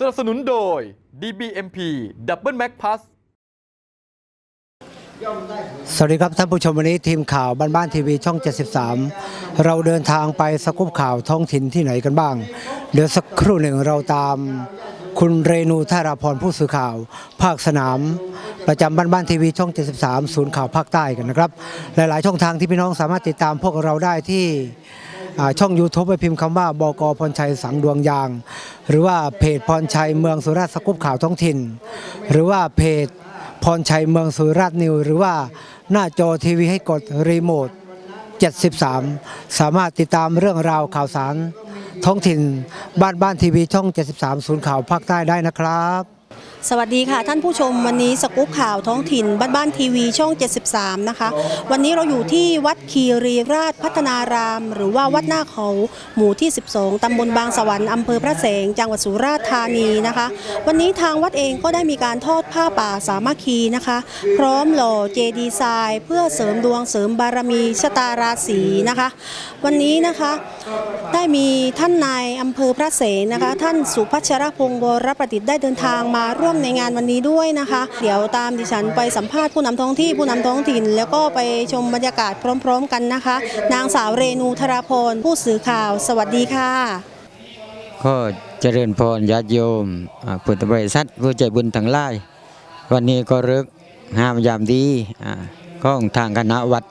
สนับสนุนโดย DBMP Double Mac Plus สวัสดีครับท่านผู้ชมวันนี้ทีมข่าวบ้านบ้านทีวีช่อง 73 เราเดินทางไปสกุปข่าวท้องถิ่นที่ไหนกันบ้าง เดี๋ยวสักครู่หนึ่งเราตามคุณเรนูธาราพรผู้สื่อข่าว ภาคสนาม ประจำบ้านบ้านทีวีช่อง 73 ศูนย์ข่าวภาคใต้กันนะครับ หลาย ๆ ช่องทางที่พี่น้องสามารถติดตามพวกเราได้ที่ ช่อง YouTube ไปพิมพ์คำว่าบกพรชัยสังดวงยาง หรือว่าเพจพรชัยเมืองสุราษฎร์สกุปข่าวท้องถิ่น หรือว่าเพจพรชัยเมืองสุราษฎร์นิว หรือว่าหน้าจอทีวีให้กดรีโมท 73 สามารถติดตามเรื่องราวข่าวสาร ท้องถิ่น บ้านบ้านทีวีช่อง 73 ศูนย์ข่าวภาคใต้ได้นะครับ สวัสดีค่ะท่านผู้ชมวันนี้สกู๊ปข่าวท้องถิ่น บ้านบ้านทีวีช่อง 73 นะคะ วันนี้เราอยู่ที่วัดคีรีราชพัฒนาราม หรือว่าวัดหน้าเขาหมู่ที่ 12 ตำบลบางสวรรค์อำเภอพระแสงจังหวัดสุราษฎร์ธานีนะคะ วันนี้ทางวัดเองก็ได้มีการทอดผ้าป่าสามัคคีนะคะ พร้อมหล่อเจดีย์ทรายเพื่อเสริมดวงเสริมบารมีชะตาราศีนะคะ วันนี้นะคะได้มีท่านนายอำเภอพระเสงนะคะ ท่านสุพัชรพงศ์วรประดิษฐ์ได้เดินทางมาร่วมในงานวันนี้ด้วยนะคะ เดี๋ยวตามดิฉันไปสัมภาษณ์ผู้นำท้องที่ผู้นำท้องถิ่น แล้วก็ไปชมบรรยากาศพร้อม ๆ กันนะคะ นางสาวเรนูธราพรผู้สื่อข่าว สวัสดีค่ะ ก็เจริญพรญาติโยมอ่าพุทธบริษัทผู้ใจบุญทั้งหลาย วันนี้ก็เลิกงามยามดีอ่าของทางคณะวัด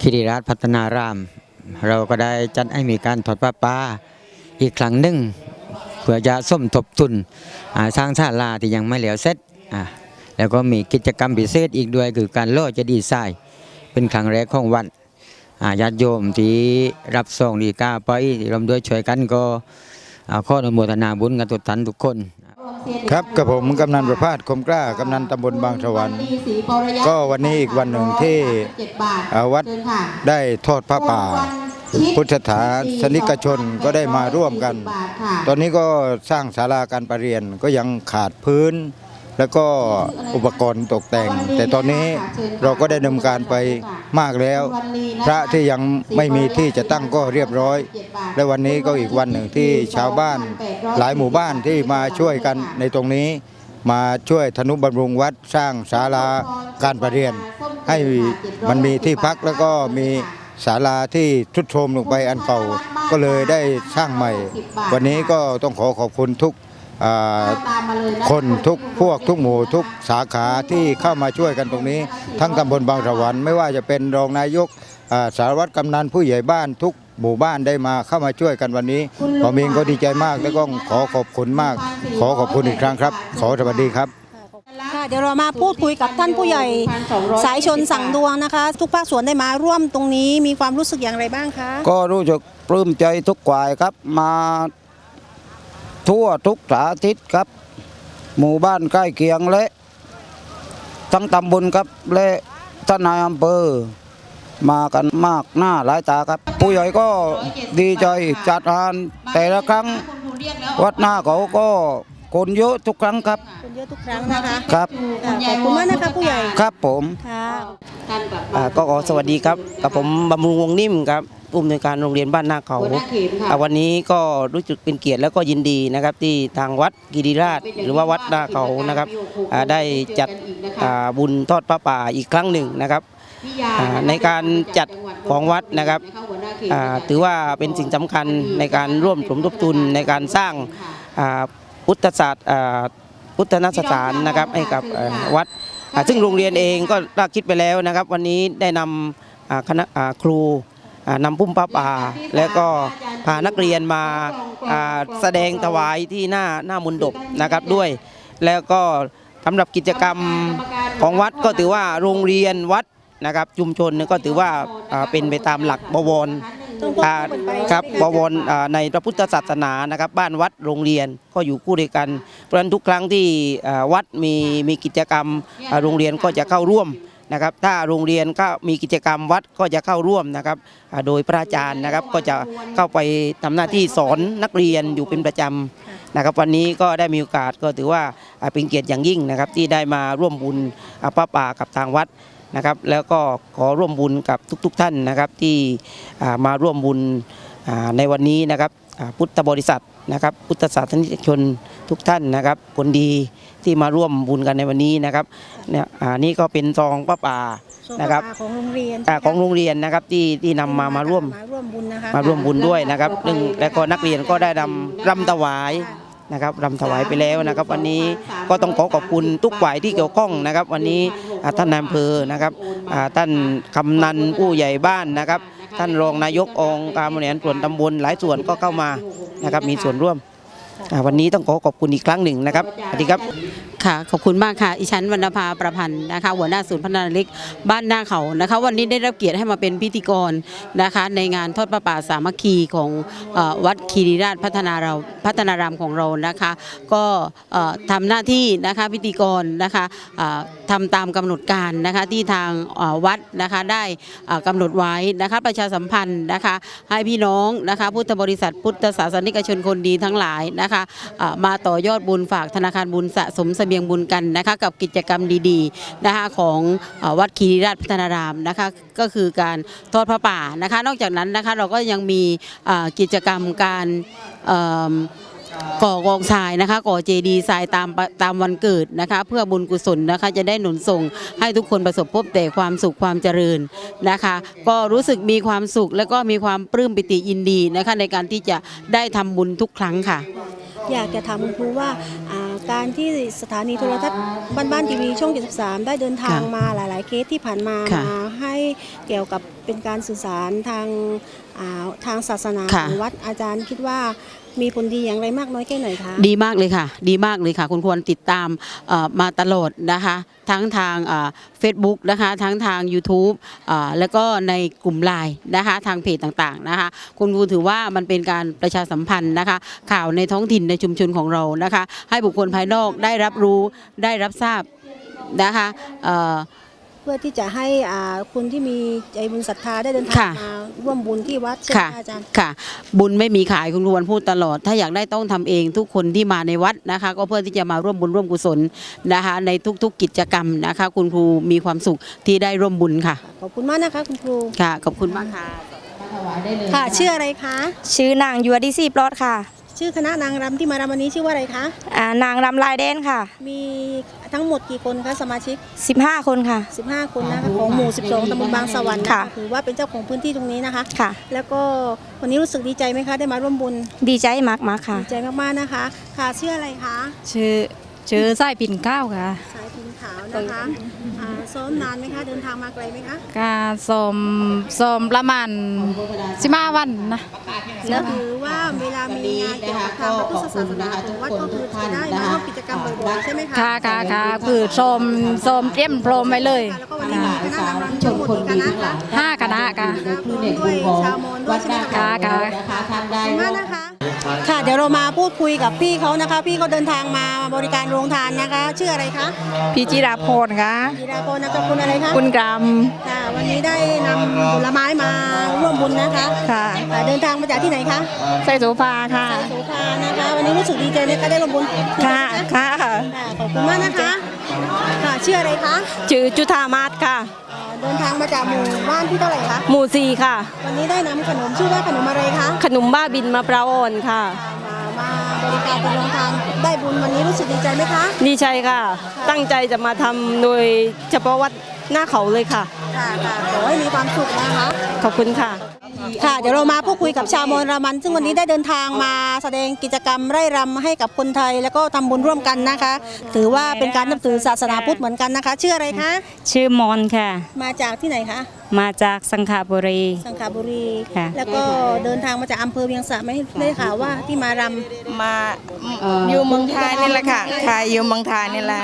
คิริราชพัฒนาราม เราก็ได้จัดให้มีการถอดผ้าป่าอีกครั้งหนึ่ง เพื่อจะส้มทบทุนสร้างศาลาที่ยังไม่แล้วเสร็จแล้วก็มีกิจกรรมพิเศษอีกด้วยคือการล่อเจะดีย์ทรายเป็นครั้งแรกของวัดญาติโยมที่รับส่งดีกาไปรวมด้วยช่วยกันก็ข้ออนุโมทนาบุญกันทุกท่านทุกคน ครับกับผมกำนันประพาสคมกล้ากำนันตำบลบางสวรรค์ก็วันนี้อีกวันหนึ่งที่วัดได้ทอดผ้าป่า พุทธศาสนิกชนก็ได้มาร่วมกัน ตอนนี้ก็สร้างศาลาการประเรียนก็ยังขาดพื้น แล้วก็อุปกรณ์ตกแต่ง แต่ตอนนี้เราก็ได้ดำเนินการไปมากแล้ว พระที่ยังไม่มีที่จะตั้งก็เรียบร้อย และวันนี้ก็อีกวันหนึ่งที่ชาวบ้าน หลายหมู่บ้านที่มาช่วยกันในตรงนี้ มาช่วยธนุบำรุงวัดสร้างศาลาการประเรียน ให้มันมีที่พักแล้วก็มี ศาลาที่ทรุดโทรมลงไปอันเก่าก็เลยได้สร้างใหม่ วันนี้ก็ต้องขอขอบคุณทุกคนทุกพวกทุกหมู่ทุกสาขาที่เข้ามาช่วยกันตรงนี้ ทั้งตำบลบางสวรรค์ไม่ว่าจะเป็นรองนายกสารวัตรกำนันผู้ใหญ่บ้านทุกหมู่บ้านได้มาเข้ามาช่วยกันวันนี้ผมเองก็ดีใจมากและก็ขอขอบคุณมาก ขอขอบคุณอีกครั้งครับ ขอสวัสดีครับ ค่ะเดี๋ยวเรามาพูดคุยกับท่านผู้ใหญ่สายชนสั่งดวงนะคะ ทุกภาคส่วนได้มาร่วมตรงนี้มีความรู้สึกอย่างไรบ้างคะก็รู้สึกปลื้มใจทุกฝ่ายครับมาทั่วทุกสาทิตครับ หมู่บ้านใกล้เคียงและทั้งตำบลครับและท่านนายอำเภอมากันมากหน้าหลายตาครับ ผู้ใหญ่ก็ดีใจจัดงานแต่ละครั้งวัดหน้าเขาก็ คนเยอะทุกครั้งครับ คนเยอะทุกครั้งนะคะครับค่ะขอบคุณมากนะคะผู้ใหญ่ครับผมค่ะ อ่าก็ขอสวัสดีครับกับผมบำรุงวงนิ่มครับผู้อำนวยการโรงเรียนบ้านนาเขาอ่าวันนี้ก็รู้สึกเป็นเกียรติแล้วก็ยินดีนะครับที่ทางวัดกิริราช หรือว่าวัดนาเขานะครับอ่าได้จัดอ่าบุญทอดพระป่าอีกครั้งหนึ่งนะครับ อ่าในการจัดของวัดนะครับอ่าถือว่าเป็นสิ่งสำคัญในการร่วมสมทบทุนในการสร้างอ่า พุทธศาสตร์อ่าพุทธนสถานนะครับให้กับวัด ซึ่งโรงเรียนเองก็ได้คิดไปแล้วนะครับ วันนี้ได้นำคณะครูนำพุ่มป้าป่า แล้วก็พานักเรียนมาแสดงถวายที่หน้าหน้ามนดบนะครับด้วย แล้วก็สำหรับกิจกรรมของวัดก็ถือว่าโรงเรียนวัดนะครับชุมชนก็ถือว่าเป็นไปตามหลักบวร อ่าครับบวรอ่าในพระพุทธศาสนานะครับ บ้านวัดโรงเรียนก็อยู่คู่ด้วยกัน เพราะฉะนั้นทุกครั้งที่อ่าวัดมีมีกิจกรรมอ่าโรงเรียนก็จะเข้าร่วมนะครับ ถ้าโรงเรียนก็มีกิจกรรมวัดก็จะเข้าร่วมนะครับอ่าโดยพระอาจารย์นะครับก็จะเข้าไปทำหน้าที่สอนนักเรียนอยู่เป็นประจำนะครับวันนี้ก็ได้มีโอกาสก็ถือว่าอ่าเป็นเกียรติอย่างยิ่งนะครับที่ได้มาร่วมบุญอ่าพระป่ากับทางวัด นะครับแล้วก็ขอร่วมบุญกับทุกๆทท่านนะครับที่อ่ามาร่วมบุญอ่าในวันนี้นะครับอ่าพุทธบริษัทนะครับพุทธศาสนิกชนทุกท่านนะครับคนดีที่มาร่วมบุญกันในวันนี้นะครับเนี่ยอ่านี่ก็เป็นซองป้าป่านะครับของโรงเรียนอ่าของโรงเรียนนะครับที่ที่นำมามาร่วมมาร่วมบุญนะคะมาร่วมบุญด้วยนะครับ ซึ่งและก็นักเรียนก็ได้รำรำถวาย นะครับรำถวายไปแล้วนะครับ วันนี้ก็ต้องขอขอบคุณทุกฝ่ายที่เกี่ยวข้องนะครับ วันนี้ท่านนายอำเภอนะครับท่านกำนันผู้ใหญ่บ้านนะครับ ท่านรองนายกองค์การบริหารส่วนตำบลหลายส่วนก็เข้ามานะครับมีส่วนร่วมวันนี้ต้องขอขอบคุณอีกครั้งหนึ่งนะครับสวัสดีครับ ค่ะขอบคุณมากค่ะอิชันวรรณภาประพันธ์นะคะ หัวหน้าศูนย์พัฒนาเล็กบ้านหน้าเขานะคะ วันนี้ได้รับเกียรติให้มาเป็นพิธีกรนะคะ ในงานทอดประป่าสามัคคีของอวัดคีรีราชพัฒนาเราพัฒนารามของเรานะคะ ก็เอ่อทำหน้าที่นะคะพิธีกรนะคะเอ่อทำตามกำหนดการนะคะที่ทางวัดนะคะได้เอ่อกำหนดไว้นะคะประชาสัมพันธ์นะคะให้พี่น้องนะคะพุทธบริษัทพุทธศาสนิกชนคนดีทั้งหลายนะคะมาต่อยอดบุญฝากธนาคารบุญสะสมเสบีียงบุญกันนะคะกับกิจกรรมดีๆนะคะของอวัดคีรีราชพัฒนารามนะคะก็คือการทอดพระป่านะคะ นอกจากนั้นนะคะเราก็ยังมีกิจกรรมการก่อกองทรายนะคะก่อเจดีย์ทรายตามตามวันเกิดนะคะ เพื่อบุญกุศลนะคะจะได้หนุนส่งให้ทุกคนประสบพบแต่ความสุขความเจริญนะคะ ก็รู้สึกมีความสุขและก็มีความปลื้มปิติยินดีนะคะในการที่จะได้ทำบุญทุกครั้งค่ะ อยากจะถามคุณครูว่า การที่สถานีโทรทัศน์บ้านบ้านทีวีช่อง 73 ได้เดินทางค่ะมาหลาย ๆ เคสที่ผ่านมาค่ะมาให้เกี่ยวกับเป็นการสื่อสารทางอ่าทางศาสนาค่ะ ของวัดอาจารย์คิดว่า มีผลดีอย่างไรมากน้อยแค่ไหนคะ ดีมากเลยค่ะ ดีมากเลยค่ะ คุณควรติดตามมาตลอดนะคะ ทั้งทางเฟซบุ๊กนะคะ ทั้งทาง YouTube แล้วก็ในกลุ่มไลน์นะคะ ทางเพจต่างๆนะคะ คุณครูถือว่ามันเป็นการประชาสัมพันธ์นะคะ ข่าวในท้องถิ่นในชุมชนของเรานะคะ ให้บุคคลภายนอกได้รับรู้ได้รับทราบนะคะ เอ่อเพื่อที่จะให้อ่าคนที่มีใจบุญศรัทธาได้เดินทางค่ะ มาร่วมบุญที่วัดใช่ไหมค่ะคะอาจารย์ ค่ะ บุญไม่มีขายคุณครูวันพูดตลอด ถ้าอยากได้ต้องทำเองทุกคนที่มาในวัดนะคะ ก็เพื่อที่จะมาร่วมบุญร่วมกุศลนะคะ ในทุกๆกิจกรรมนะคะ คุณครูมีความสุขที่ได้ร่วมบุญค่ะ ขอบคุณมากนะคะคุณครู ค่ะขอบคุณมากค่ะ ค่ะชื่ออะไรคะ ชื่อนางยัวดิซีปลอดค่ะ ชื่อคณะนางรำที่มารำวันนี้ชื่อว่าอะไรคะ อ่านางรำลายแดนค่ะ มีทั้งหมดกี่คนคะสมาชิก 15 คนค่ะ 15 คนนะคะของหมู่ 12ตำบลบางสวรรค์นค่ะถือว่าเป็นเจ้าของพื้นที่ตรงนี้นะคะ ค่ะ แล้วก็วันนี้รู้สึกดีใจไหมคะ ได้มาร่วมบุญ ดีใจมากมากๆค่ะดีใจมากๆนะคะ ค่ะชื่ออะไรคะ ชื่อ ชื่อสายปิ่นเกล้าค่ะสายพินขาวนะคะอ่าซ้อมนานไหมคะ เดินทางมาไกลไหมคะการสมสมประมาณสิมาวันนะก็ถือว่าเวลามีงานเกี่ยวกับทางพระพุทธศาสนาของวัดก็คือจะได้มาร่วมกิจกรรมบ่อยๆใช่ไหมคะค่ะค่ะค่ะคือสมสมเตรียมพร้อมไว้เลยแล้วก็วันนี้มีคณะนางรำทั้งหมดกี่คณะคะห้าคณะค่ะ ด้วยชาวมอญด้วยใช่ไหมคะค่ะค่ะขอบคุณมากนะคะ ค่ะ เดี๋ยวเรามาพูดคุยกับพี่เขานะคะ พี่เขาเดินทางมาบริการโรงทานนะคะ ชื่ออะไรคะพี่จิราพรค่ะธีราพรนามสกุลอะไรคะคุณกรรมค่ะวันนี้ได้นำผลไม้มาร่วมบุญนะคะค่ะค่ะเดินทางมาจากที่ไหนคะใส่โสภาค่ะโสภานะคะ วันนี้รู้สึกดีใจไหมคะได้ร่วมบุญค่ะค่ะค่ะขอบคุณมากนะคะค่ะชื่ออะไรคะชื่อจุธามาศค่ะอ่า เดินทางมาจากหมู่บ้านที่เท่าไหร่คะ หมู่สี่ค่ะ วันนี้ได้นำขนมชื่อว่าขนมอะไรคะ ขนมบ้าบินมะพร้าวอ่อนค่ะ มามาบริการเป็นโรงทานได้บุญวันนี้รู้สึกดีใจไหมคะ ดีใจค่ะ ตั้งใจจะมาทำโดยเฉพาะวัดหน้าเขาเลยค่ะ ค่ะค่ะขอให้มีความสุขนะคะ ขอบคุณค่ะ ค่ะ เดี๋ยวเรามาพูดคุยกับชาวมอญรามัน ซึ่งวันนี้ได้เดินทางมาแสดงกิจกรรมไร่รำให้กับคนไทยแล้วก็ทำบุญร่วมกันนะคะ ถือว่าเป็นการนับถือศาสนาพุทธเหมือนกันนะคะ ชื่ออะไรคะ ชื่อมอนค่ะ มาจากที่ไหนคะ มาจากสังขบุรี สังขบุรี ค่ะแล้วก็เดินทางมาจากอำเภอเวียงสะไม่ได้ข่าวว่าที่มารำมาอยู่เมืองไทยนี่แหละค่ะค่ะอยู่เมืองไทยนี่แหละ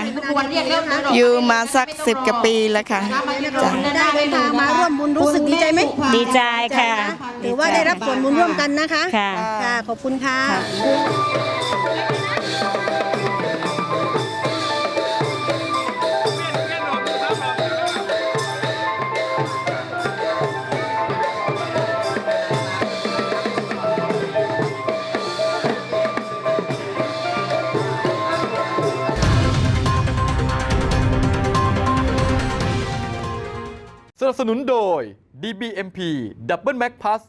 อยู่มาสักสิบกว่าปีแล้วค่ะจ้ะได้เดินทางมาร่วมบุญรู้สึกดีใจไหมดีใจค่ะ หรือว่าได้รับส่วนบุญร่วมกันนะคะค่ะ ค่ะขอบคุณค่ะส นับสนุนโดย DBMP Double Mac Plus